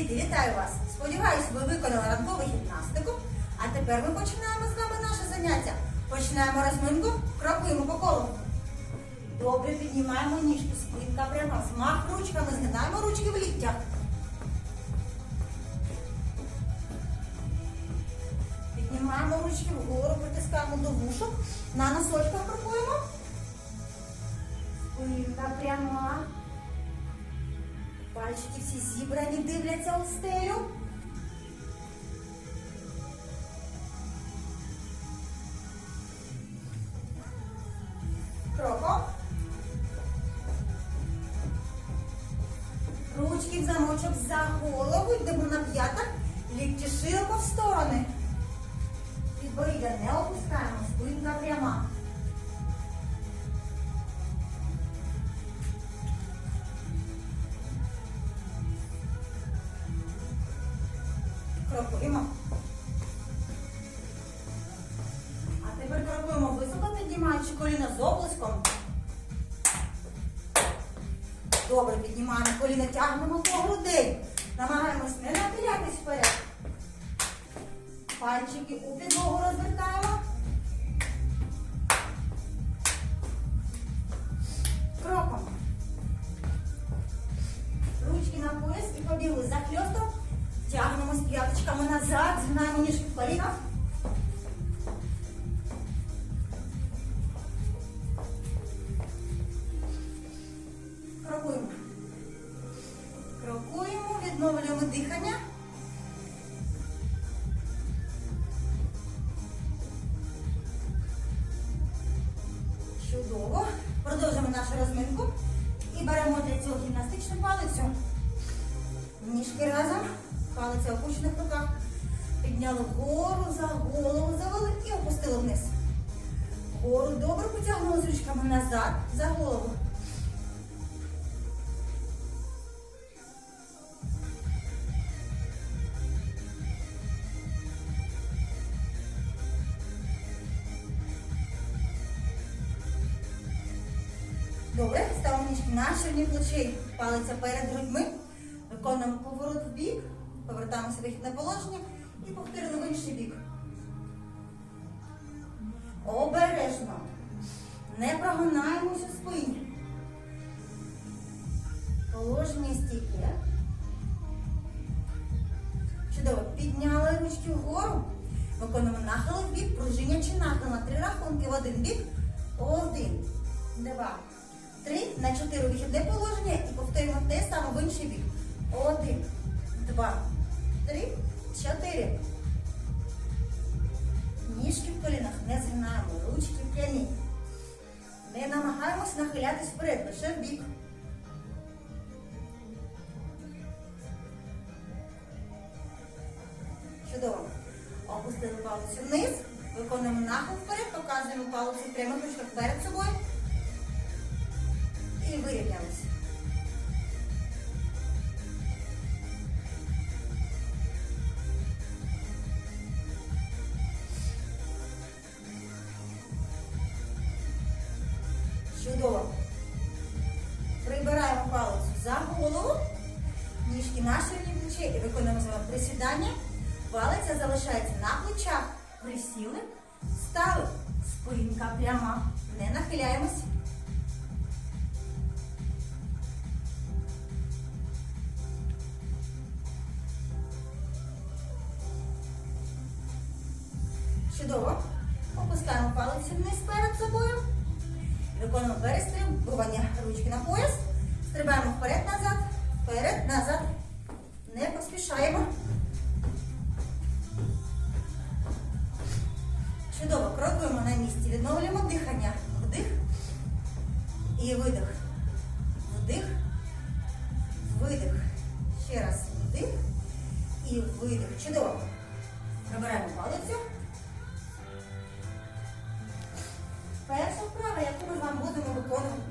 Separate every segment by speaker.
Speaker 1: Діти, вітаю вас! Сподіваюсь, ви виконали ранкову гімнастику. А тепер ми починаємо з вами наше заняття. Починаємо розминку, крокуємо по колу. Добре, піднімаємо ніжки, спинка пряма, змах ручками, згинаємо ручки в ліктях. Піднімаємо ручки вгору, притискаємо до вушок, на носочках крокуємо. Спинка пряма. Пальчики всі зібрані, дивляться у стелю. Кроком. Ручки в замочок за голову, йдемо на п'ятах, лікті широко в сторони. Підборіддя не опускаємо, спинка пряма. Коліна з оплеском. Добре, піднімаємо коліна, тягнемо по грудей. Намагаємось не нахилятись вперед. Пальчики у підлогу розвертаємо. Кроком. Ручки на пояс і побігли за хльостом. Тягнемо з п'яточками назад, згинаємо ніжки в колінах. Нашу розминку. І беремо для цього гімнастичну палицю. Ніжки разом. Палиця в руках. Підняли вгору, за голову завели і опустили вниз. Вгору добре потягнули з ручками назад, за голову. Ставимо ніжки на ширині плечей, палиця перед грудьми. Виконуємо поворот в бік, повертаємося в вихідне положення і повторили в інший бік. Обережно. Не прогинаємося спині. Положення стійке. Чудово. Підняли ручки вгору. Виконуємо нахили в бік, пружинячи нахил на три рахунки в один бік. Один, два, три. На чотири вихідне положення і повторюємо те саме в інший бік. Один, два, три, чотири. Ніжки в колінах не згинаємо, ручки прямі. Не намагаємось нахилятись вперед, лише в бік. Чудово. Опустили палицю вниз, виконуємо нахил вперед, показуємо палицю в прямих ручках перед собою. І вирівнялися. Чудово. Прибираємо палицю за голову, ніжки на ширині плечей і виконуємо з вами присідання. Палиця залишається на плечах. Присіли, стали. Спинка пряма. Не нахиляємось. Чудово. Опускаємо палиці вниз перед собою. Виконуємо перестрибування ручки на пояс. Стрибаємо вперед-назад, вперед-назад. Не поспішаємо. Чудово, крокуємо на місці. Відновлюємо дихання. Вдих і видих. Вдих, видих. Ще раз вдих і видих. Чудово. Прибираємо палицю. будемо виконувати.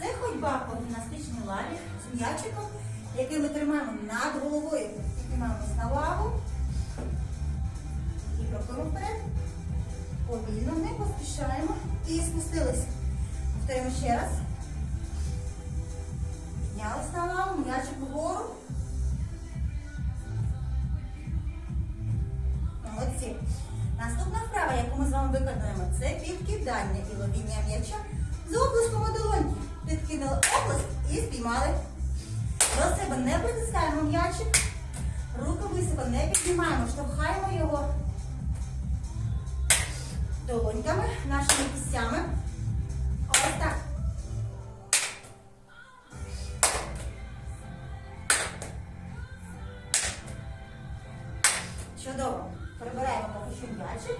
Speaker 1: Це ходьба по гімнастичній лаві з м'ячиком, який ми тримаємо над головою. Піднімаємось на лаву і крокуємо вперед. Повільно не поспішаємо і спустилися. Повторимо ще раз. Піднялись на лаву, м'ячик вгору. Молодці. Наступна вправа, яку ми з вами виконуємо, це підкидання і ловіння м'яча з оплеском у долоньки. Підкинули оплеск і спіймали. До себе не притискаємо м'ячик. Руки високо не піднімаємо, штовхаємо його долоньками, нашими кістями. Ось так. Чудово. Прибираємо поки що м'ячик.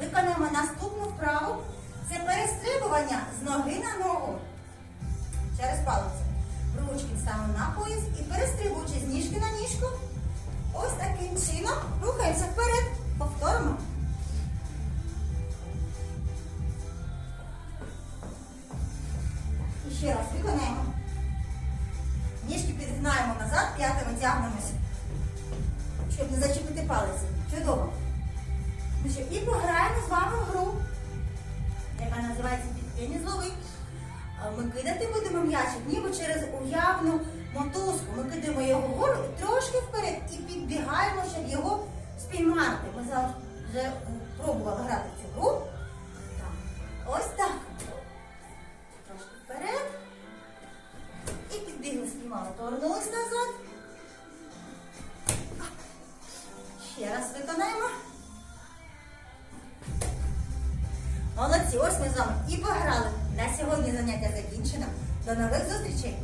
Speaker 1: Виконуємо наступну вправу. Це перестрибування з ноги на ногу. Через палицю. Ручки ставимо на пояс і перестрибуючи з ніжки на ніжку. Ось таким чином рухаємося вперед. Повторимо. І ще раз виконаємо. Ніжки підгинаємо назад, п'ятами тягнемося щоб не зачепити палиці. Чудово. Ну і пограємо з вами в гру, яка називається «Підкинь злови. Ми кидати будемо м'ячик, ніби через уявну мотузку. Ми кидаємо його вгору і трошки вперед і підбігаємо, щоб його спіймати. Ми вже е, пробували грати цю гру. Ось так. Трошки вперед. І підбігли, спіймали. Повернулись назад. Ще раз виконаємо. Ось ми з вами і пограли. На сьогодні заняття закінчено. До нових зустрічей!